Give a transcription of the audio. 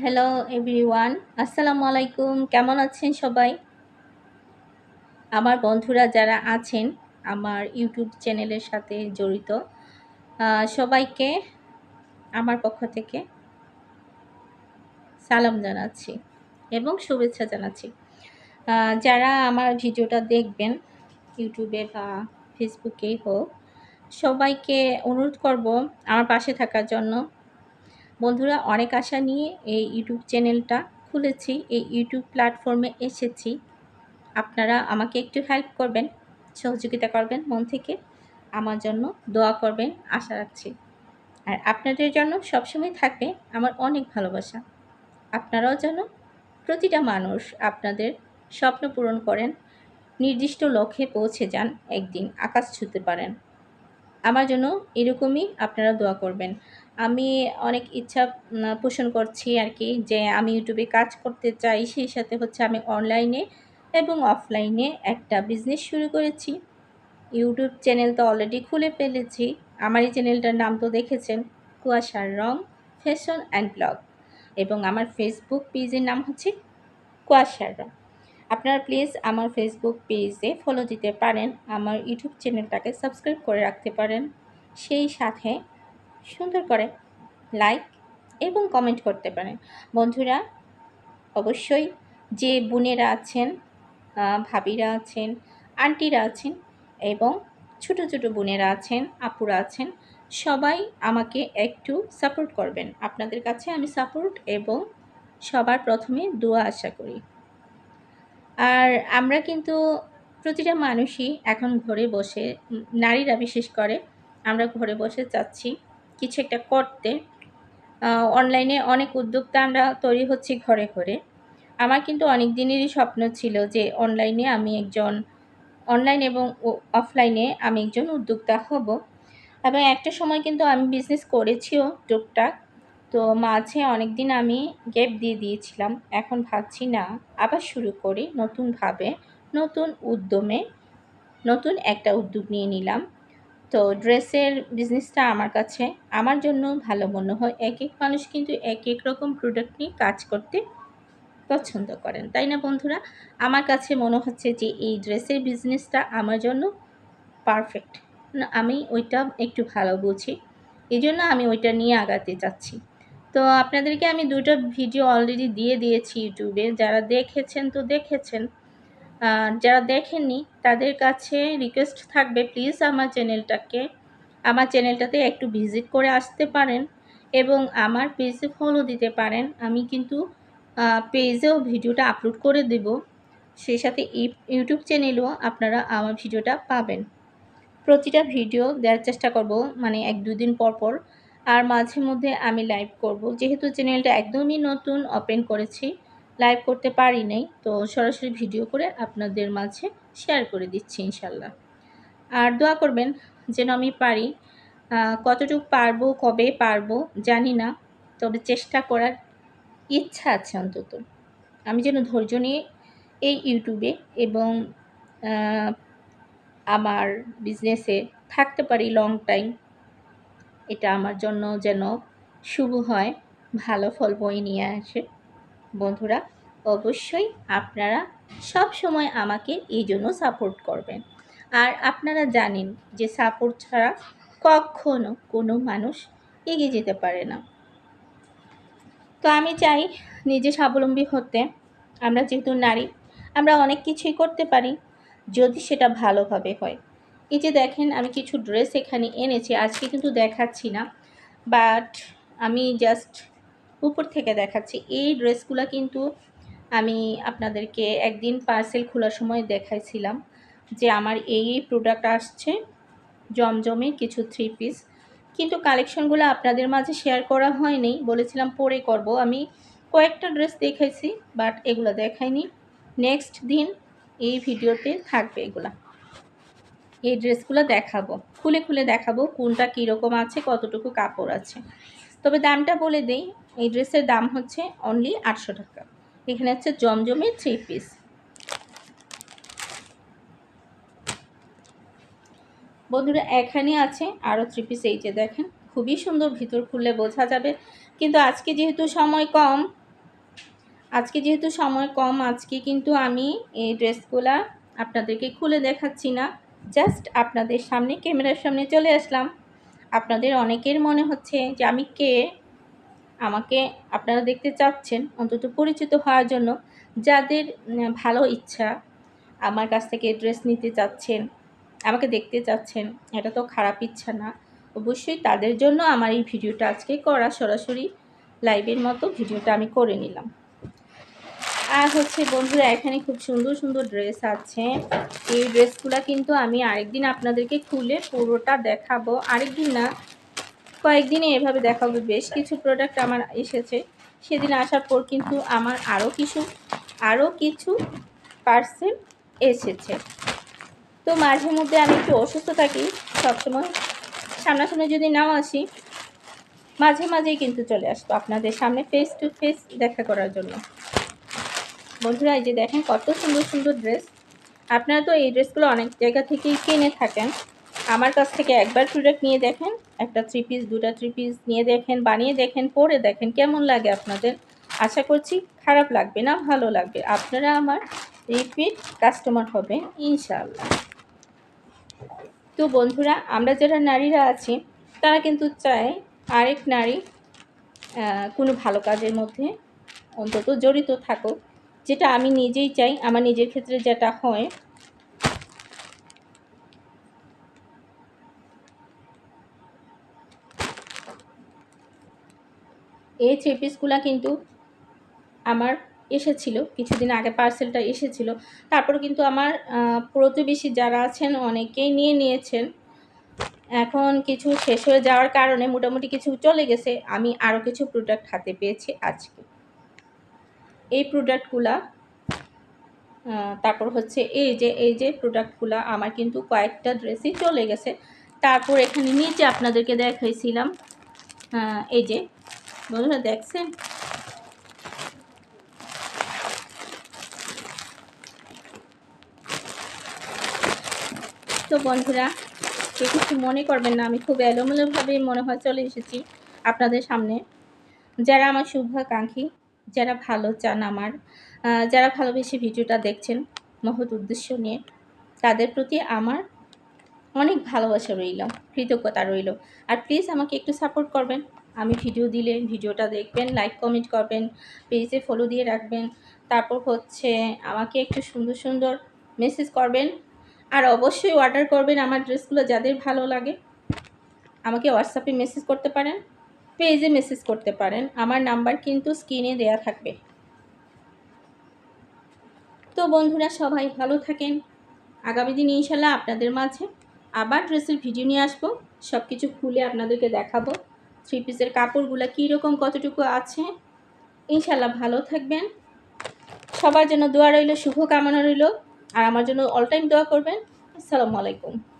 Hello everyone আসসালামু আলাইকুম কেমন আছেন সবাই? আমার বন্ধুরা যারা আছেন আমার ইউটিউব চ্যানেলের সাথে জড়িত সবাইকে আমার পক্ষ থেকে সালাম জানাচ্ছি এবং শুভেচ্ছা জানাচ্ছি। যারা আমার ভিডিওটা দেখবেন, ইউটিউবে বা ফেসবুকেই হোক, সবাইকে অনুরোধ করব আমার পাশে থাকার জন্য বন্ধুরা, অনেক আশা নিয়ে এই ইউটিউব চ্যানেলটা খুলেছি, এই ইউটিউব প্ল্যাটফর্মে এসেছি। আপনারা আমাকে একটু হেল্প করবেন, সহযোগিতা করবেন মন থেকে, আমার জন্য দোয়া করবেন, আশা রাখছি। আর আপনাদের জন্য সবসময় থাকবে আমার অনেক ভালোবাসা। আপনারাও যেন প্রতিটা মানুষ আপনাদের স্বপ্ন পূরণ করেন, নির্দিষ্ট লক্ষ্যে পৌঁছে যান, একদিন আকাশ ছুতে পারেন। আমার জন্য এরকমই আপনারা দোয়া করবেন। আমি অনেক ইচ্ছা পোষণ করছি আর কি যে আমি ইউটিউবে কাজ করতে চাই, সেই সাথে হচ্ছে আমি অনলাইনে এবং অফলাইনে একটা বিজনেস শুরু করেছি। ইউটিউব চ্যানেল তো অলরেডি খুলে ফেলেছি। আমার এই চ্যানেলটার নাম তো দেখেছেন, কুয়াশার রং ফ্যাশন অ্যান্ড ব্লগ এবং আমার ফেসবুক পেজের নাম হচ্ছে কুয়াশার রং। আপনারা প্লিজ আমার ফেসবুক পেজে ফলো দিতে পারেন, আমার ইউটিউব চ্যানেলটাকে সাবস্ক্রাইব করে রাখতে পারেন। সেই সাথে সুন্দর করে লাইক এবং কমেন্ট করতে পারেন। বন্ধুরা, অবশ্যই যে বোনেরা আছেন ভাবিরা আছেন, আন্টিরা আছেন এবং ছোট ছোট বোনেরা আছেন, আপুরা আছেন, সবাই আমাকে একটু সাপোর্ট করবেন। আপনাদের কাছে আমি সাপোর্ট এবং সবার প্রথমে দোয়া আশা করি। আর আমরা কিন্তু প্রতিটা মানুষই এখন ঘরে বসে নারীরা বিশেষ করে, আমরা ঘরে বসে চাচ্ছি কিছু একটা করতে অনলাইনে অনেক উদ্যোক্তা আমরা তৈরি হচ্ছি ঘরে ঘরে। আমার কিন্তু অনেক দিনেরই স্বপ্ন ছিল যে অনলাইনে আমি একজন অনলাইন এবং অফলাইনে আমি একজন উদ্যোক্তা হব। এবং একটা সময় কিন্তু আমি বিজনেস করেছিও টুকটাক, তো মাঝে অনেক দিন আমি গ্যাপ দিয়ে দিয়েছিলাম। এখন ভাবছি না, আবার শুরু করি নতুনভাবে, নতুন উদ্যমে, নতুন একটা উদ্যোগ নিয়ে নিলাম। তো ড্রেসের বিজনেসটা আমার কাছে। আমার জন্য ভালো মনে হয়। এক এক মানুষ কিন্তু এক এক রকম প্রোডাক্ট নিয়ে কাজ করতে পছন্দ করেন, তাই না বন্ধুরা? আমার কাছে মনে হচ্ছে যে এই ড্রেসের বিজনেসটা আমার জন্য পারফেক্ট না, আমি ওইটা একটু ভালো বুঝি। এই জন্য আমি ওইটা নিয়ে আগাতে চাচ্ছি। তো আপনাদেরকে আমি দুটো ভিডিও অলরেডি দিয়ে দিয়েছি ইউটিউবে। যারা দেখেছেন তো দেখেছেন। যারা দেখেননি, তাদের কাছে রিকোয়েস্ট থাকবে প্লিজ আমার চ্যানেলটাকে আমার চ্যানেলটাতে একটু ভিজিট করে আসতে পারেন এবং আমার পেজে ফলো দিতে পারেন। আমি কিন্তু পেজেও ভিডিওটা আপলোড করে দেব। সেই সাথে ইউটিউব চ্যানেলেও আপনারা আমার ভিডিওটা পাবেন। প্রতিটা ভিডিও দেওয়ার চেষ্টা করব মানে এক দুদিন পর পর। আর মাঝে মধ্যে আমি লাইভ করব। যেহেতু চ্যানেলটা একদমই নতুন ওপেন করেছি লাইভ করতে পারি নাই, তো সরাসরি ভিডিও করে আপনাদের মাঝে শেয়ার করে দিচ্ছি ইনশাল্লাহ আর দোয়া করবেন যেন আমি পারি। কতটুকু পারব, কবে পারব, জানি না, তবে চেষ্টা করার ইচ্ছা আছে অন্তত। আমি যেন ধৈর্য নিয়ে এই ইউটিউবে এবং আমার বিজনেসে থাকতে পারি লং টাইম এটা আমার জন্য যেন শুভ হয়, ভালো ফল বই নিয়ে আসে। বন্ধুরা, অবশ্যই আপনারা সব সময় আমাকে এই জন্য সাপোর্ট করবেন। আর আপনারা জানেন যে সাপোর্ট ছাড়া কখনো কোনো মানুষ এগিয়ে যেতে পারে না। তো আমি চাই নিজে স্বাবলম্বী হতে, আমরা যেহেতু নারী, আমরা অনেক কিছুই করতে পারি যদি সেটা ভালোভাবে হয়। এই যে দেখেন, আমি কিছু ড্রেস এখানে এনেছি, আজকে কিন্তু দেখাচ্ছি না বাট আমি জাস্ট উপর থেকে দেখাচ্ছি। এই ড্রেসগুলো কিন্তু আমি আপনাদেরকে একদিন পার্সেল খোলার সময় দেখাইছিলাম যে আমার এই এই প্রোডাক্ট আসছে, জমজমে কিছু থ্রি পিস কিন্তু কালেকশনগুলো আপনাদের মাঝে শেয়ার করা হয়নি, বলেছিলাম পরে করব। আমি কয়েকটা ড্রেস দেখাইছি বাট এগুলো দেখাইনি। নেক্সট দিন এই ভিডিওতে থাকবে এগুলা। এই ড্রেসগুলো দেখাবো। খুলে খুলে দেখাবো কোনটা কীরকম আছে, কতটুকু কাপড় আছে। তবে দামটা বলে দেই এই ড্রেসের দাম হচ্ছে অনলি আটশো টাকা। এখানে হচ্ছে জমজমে থ্রি পিস বন্ধুরা, এখানে আছে আরও থ্রি পিস এই যে দেখেন, খুবই সুন্দর ভিতর খুললে বোঝা যাবে। কিন্তু আজকে যেহেতু সময় কম, আজকে যেহেতু সময় কম, আজকে কিন্তু আমি এই ড্রেসগুলা আপনাদেরকে খুলে দেখাচ্ছি না। জাস্ট আপনাদের সামনে, ক্যামেরার সামনে চলে আসলাম। আপনাদের অনেকের মনে হচ্ছে যে আমি কে? আমাকে আপনারা দেখতে চাচ্ছেন, অন্তত পরিচিত হওয়ার জন্য যাদের ভালো ইচ্ছা আমার কাছ থেকে ড্রেস নিতে চাচ্ছেন, আমাকে দেখতে চাচ্ছেন, এটা তো খারাপ ইচ্ছা না, অবশ্যই তাদের জন্য আমার এই ভিডিওটা আজকে করা সরাসরি লাইভের মতো ভিডিওটা আমি করে নিলাম। আর হচ্ছে বন্ধুরা, এখানে খুব সুন্দর সুন্দর ড্রেস আছে। এই ড্রেসগুলো কিন্তু আমি আরেকদিন আপনাদেরকে খুলে পুরোটা দেখাবো। আরেকদিন না কয়েকদিনে এভাবে দেখাবো বেশ কিছু প্রোডাক্ট আমার এসেছে। সেদিন আসার পর কিন্তু আমার আরও কিছু আরও কিছু পার্সেল এসেছে। তো মাঝে মধ্যে আমি একটু অসুস্থ থাকি, সবসময় সামনাসামনি যদি নাও আসি, মাঝে মাঝেই কিন্তু চলে আসব আপনাদের সামনে ফেস টু ফেস দেখা করার জন্য। বন্ধুরা, এই যে দেখেন কত সুন্দর সুন্দর ড্রেস আপনারা তো এই ড্রেসগুলো অনেক জায়গা থেকেই কিনে থাকেন। আমার কাছ থেকে একবার প্রোডাক্ট নিয়ে দেখেন একটা থ্রি পিস দুটা থ্রি পিস নিয়ে দেখেন, বানিয়ে দেখেন, পরে দেখেন কেমন লাগে আপনাদের। আশা করছি খারাপ লাগবে না, ভালো লাগবে। আপনারা আমার রিপিট কাস্টমার হবে, ইনশাআল্লাহ। তো বন্ধুরা, আমরা যারা নারীরা আছি, তারা কিন্তু চায় আরেক নারী কোনো ভালো কাজের মধ্যে অন্তত জড়িত থাকুক। যেটা আমি নিজেই চাই, আমার নিজের ক্ষেত্রে যেটা হয় এই থ্রি পিসগুলো কিন্তু আমার এসেছিল, কিছুদিন আগে পার্সেলটা এসেছিল। তারপর কিন্তু আমার প্রতিবেশী যারা আছেন অনেকেই নিয়ে নিয়েছেন। এখন কিছু শেষ হয়ে যাওয়ার কারণে মোটামুটি কিছু চলে গেছে। আমি আরও কিছু প্রোডাক্ট হাতে পেয়েছি আজকে। এই প্রোডাক্টগুলা তারপর হচ্ছে এই যে এই যে প্রোডাক্টগুলো আমার কিন্তু কয়েকটা ড্রেসই চলে গেছে। তারপর এখানে নিচে আপনাদেরকে দেখাইছিলাম এই যে বন্ধুরা দেখছেন? তো বন্ধুরা কে কিছু মনে করবেন না, আমি খুব এলোমেলোভাবেই মনে হয় চলে এসেছি আপনাদের সামনে। যারা আমার শুভাকাঙ্ক্ষী, যারা ভালো চান আমার যারা ভালোবেসে ভিডিওটা দেখছেন, মহৎ উদ্দেশ্য নিয়ে, তাদের প্রতি আমার অনেক ভালোবাসা রইল, কৃতজ্ঞতা রইল। আর প্লিজ আমাকে একটু সাপোর্ট করবেন। আমি ভিডিও দিলে ভিডিওটা দেখবেন লাইক কমেন্ট করবেন পেজে ফলো দিয়ে রাখবেন। তারপর হচ্ছে আমাকে একটু সুন্দর সুন্দর মেসেজ করবেন। আর অবশ্যই অর্ডার করবেন আমার ড্রেসগুলো যাদের ভালো লাগে। আমাকে হোয়াটসঅ্যাপে মেসেজ করতে পারেন পেজে মেসেজ করতে পারেন। আমার নাম্বার কিন্তু স্ক্রিনে দেয়া থাকবে। তো বন্ধুরা, সবাই ভালো থাকেন। আগামী দিন ইনশাল্লাহ আপনাদের মাঝে আবার ড্রেসের ভিডিও নিয়ে আসব। সব কিছু খুলে আপনাদেরকে দেখাবো। থ্রি পিসের কাপড়গুলো কীরকম, কতটুকু আছে? ইনশাল্লাহ ভালো থাকবেন। সবার জন্য দোয়া রইল শুভ কামনা রইল। আর আমার জন্য অল টাইম দোয়া করবেন। আসসালামু আলাইকুম।